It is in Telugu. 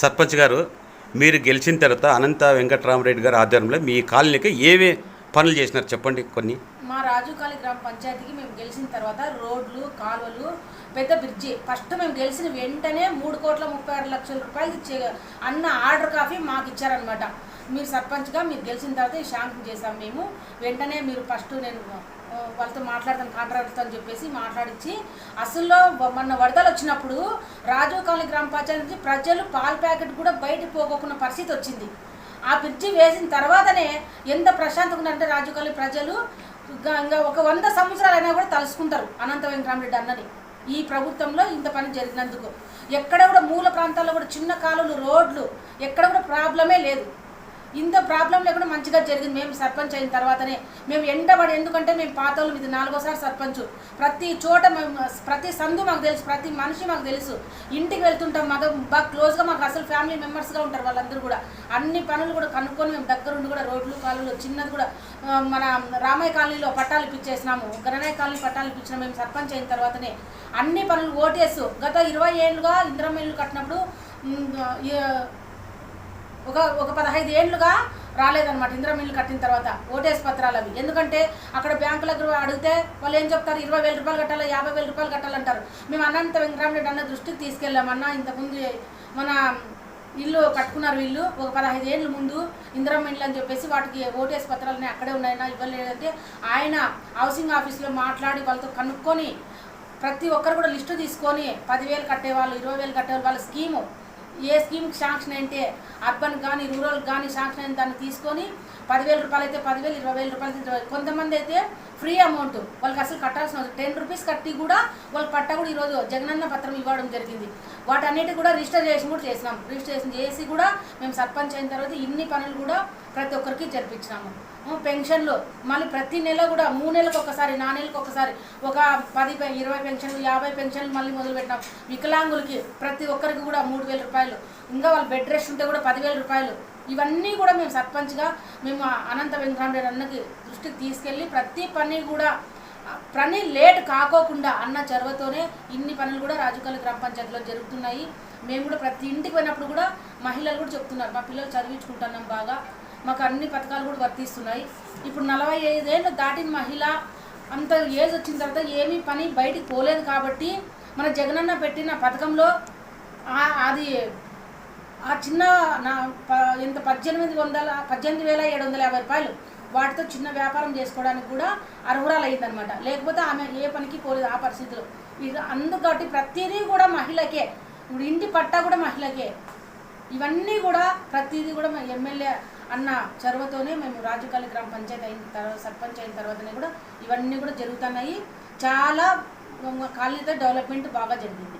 సర్పంచ్ గారు మీరు గెలిచిన తర్వాత అనంత వెంకటరామరెడ్డి గారు ఆధ్వర్యంలో మీ కాలనీకి ఏవే పనులు చేసినారు చెప్పండి కొన్ని? మా రాజుకాళి గ్రామ పంచాయతీకి మేము గెలిచిన తర్వాత రోడ్లు కాలువలు పెద్ద బ్రిడ్జి. ఫస్ట్ మేము గెలిచిన వెంటనే మూడు కోట్ల ముప్పై ఆరు లక్షల రూపాయలు అన్న ఆర్డర్ కాఫీ మాకు ఇచ్చారనమాట మీరు సర్పంచ్గా మీరు గెలిచిన తర్వాత ఈ శాంక్షన్ చేశాం మేము. వెంటనే మీరు ఫస్ట్ నేను వాళ్ళతో మాట్లాడతాను కాంట్రాక్టర్తో అని చెప్పేసి మాట్లాడించి అసలులో మొన్న వరదలు వచ్చినప్పుడు రాజీవ్ కాలనీ గ్రామ పంచాయతీ నుంచి ప్రజలు పాల ప్యాకెట్ కూడా బయటకు పోగొక్కున్న పరిస్థితి వచ్చింది. ఆ బ్రిడ్జి వేసిన తర్వాతనే ఎంత ప్రశాంతంగా ఉందంటే రాజీవ్ కాలనీ ప్రజలు ఇంకా ఒక వంద సంవత్సరాలైనా కూడా తలుసుకుంటారు అనంత వెంకరామరెడ్డి అన్నని. ఈ ప్రభుత్వంలో ఇంత పని జరిగినందుకు. ఎక్కడ కూడా మూల ప్రాంతాల్లో కూడా చిన్న కాలువలు రోడ్లు ఎక్కడ కూడా ప్రాబ్లమే లేదు. ఇంత ప్రాబ్లం లేకుండా మంచిగా జరిగింది. మేము సర్పంచ్ అయిన తర్వాతనే మేము ఎండబడి ఎందుకంటే మేము పాతలు ఇది నాలుగోసారి సర్పంచ్. ప్రతి చోట మేము ప్రతి సందు మాకు తెలుసు ప్రతి మనిషి మాకు తెలుసు. ఇంటికి వెళ్తుంటాం మాకు బాగా క్లోజ్గా మాకు అసలు ఫ్యామిలీ మెంబర్స్గా ఉంటారు వాళ్ళందరూ కూడా. అన్ని పనులు కూడా కనుక్కొని మేము దగ్గరుండి కూడా రోడ్లు కాలువలు చిన్నది కూడా మన రామయ్య కాలనీలో పట్టాలు ఇప్పించేసినాము. గణనాయ కాలనీ పట్టాలు ఇప్పించినాము మేము సర్పంచ్ అయిన తర్వాతనే అన్ని పనులు ఓటేసు. గత ఇరవై ఏళ్ళుగా ఇందిరమ్మ ఇల్లు కట్టినప్పుడు ఒక ఒక పదహైదు ఏళ్ళుగా రాలేదన్నమాట. ఇంద్రమిల్లు కట్టిన తర్వాత ఓటేసి పత్రాలు అవి. ఎందుకంటే అక్కడ బ్యాంకుల దగ్గర అడిగితే వాళ్ళు ఏం చెప్తారు? ఇరవై వేల రూపాయలు కట్టాలి? యాభై వేల రూపాయలు కట్టాలంటారు. మేము అన్నంత వెంకరామరెడ్డి అన్న దృష్టికి తీసుకెళ్ళాం అన్న. ఇంతకుముందు మన ఇల్లు కట్టుకున్నారు వీళ్ళు. ఒక పదహైదు ఏళ్ళ ముందు ఇందిరమ్మ ఇల్లు అని చెప్పేసి వాటికి ఓటేసి పత్రాలని అక్కడే ఉన్నాయన్నా ఇవ్వలేదంటే ఆయన హౌసింగ్ ఆఫీస్లో మాట్లాడి వాళ్ళతో కనుక్కొని ప్రతి ఒక్కరు కూడా లిస్టు తీసుకొని పదివేలు కట్టేవాళ్ళు ఇరవై వేలు కట్టేవాళ్ళు వాళ్ళ స్కీము ఏ స్కీమ్కి శాంక్షన్ అయితే అర్బన్ కానీ రూరల్ కానీ శాంక్షన్ అయిన దాన్ని తీసుకొని పదివేల రూపాయలు అయితే పదివేలు ఇరవై వేల రూపాయలు అయితే కొంతమంది అయితే ఫ్రీ అమౌంట్. వాళ్ళకి అసలు కట్టాల్సిన అవసరం. టెన్ రూపీస్ కట్టి కూడా వాళ్ళు పట్ట కూడా ఈరోజు జగనన్న పత్రం ఇవ్వడం జరిగింది. వాటన్నిటి కూడా రిజిస్టర్ చేసి కూడా చేసినాం. రిజిస్ట్రేషన్ చేసి కూడా మేము సర్పంచ్ అయిన తర్వాత ఇన్ని పనులు కూడా ప్రతి ఒక్కరికి జరిపించినాము. పెన్షన్లు. మళ్ళీ ప్రతి నెల కూడా మూడు నెలలకు ఒకసారి నా నెలకు ఒకసారి ఒక పది ఇరవై పెన్షన్లు యాభై పెన్షన్లు మళ్ళీ మొదలుపెట్టినాం. వికలాంగులకి ప్రతి ఒక్కరికి కూడా మూడు వేల రూపాయలు. ఇంకా వాళ్ళు బెడ్ రెస్ట్ ఉంటే కూడా పదివేల రూపాయలు. ఇవన్నీ కూడా మేము సర్పంచ్గా మేము అనంత వెంకటరామరెడ్డి అన్నకి దృష్టికి తీసుకెళ్ళి ప్రతి పని కూడా పని లేట్ కాకోకుండా అన్న చొరవతోనే ఇన్ని పనులు కూడా రాజుకల్లి గ్రామ పంచాయతీలో జరుగుతున్నాయి. మేము కూడా ప్రతి ఇంటికి పోయినప్పుడు కూడా మహిళలు కూడా చెప్తున్నారు మా పిల్లలు చదివించుకుంటున్నాం బాగా మాకు అన్ని పథకాలు కూడా వర్తిస్తున్నాయి. ఇప్పుడు నలభై ఐదేళ్ళు దాటిన మహిళ అంత ఏజ్ వచ్చిన తర్వాత ఏమీ పని బయటికి పోలేదు కాబట్టి మన జగనన్న పెట్టిన పథకంలో అది ఆ చిన్న నా ప- ఎంత పద్దెనిమిది వందల పద్దెనిమిది వేల ఏడు వందల యాభై రూపాయలు వాటితో చిన్న వ్యాపారం చేసుకోవడానికి కూడా అర్హురాలు అయిందనమాట లేకపోతే ఆమె ఏ పనికి పోలేదు ఆ పరిస్థితిలో. ఇది అందుకటి ప్రతిదీ కూడా మహిళకే. ఇప్పుడు ఇంటి పట్టా కూడా మహిళకే. ఇవన్నీ కూడా ప్రతిదీ కూడా మా ఎమ్మెల్యే అన్న చొరవతోనే మేము రాజుకాలి గ్రామ పంచాయతీ అయిన తర్వాత సర్పంచ్ అయిన తర్వాతనే కూడా ఇవన్నీ కూడా జరుగుతున్నాయి. చాలా కాలనీతో డెవలప్మెంట్ బాగా జరిగింది.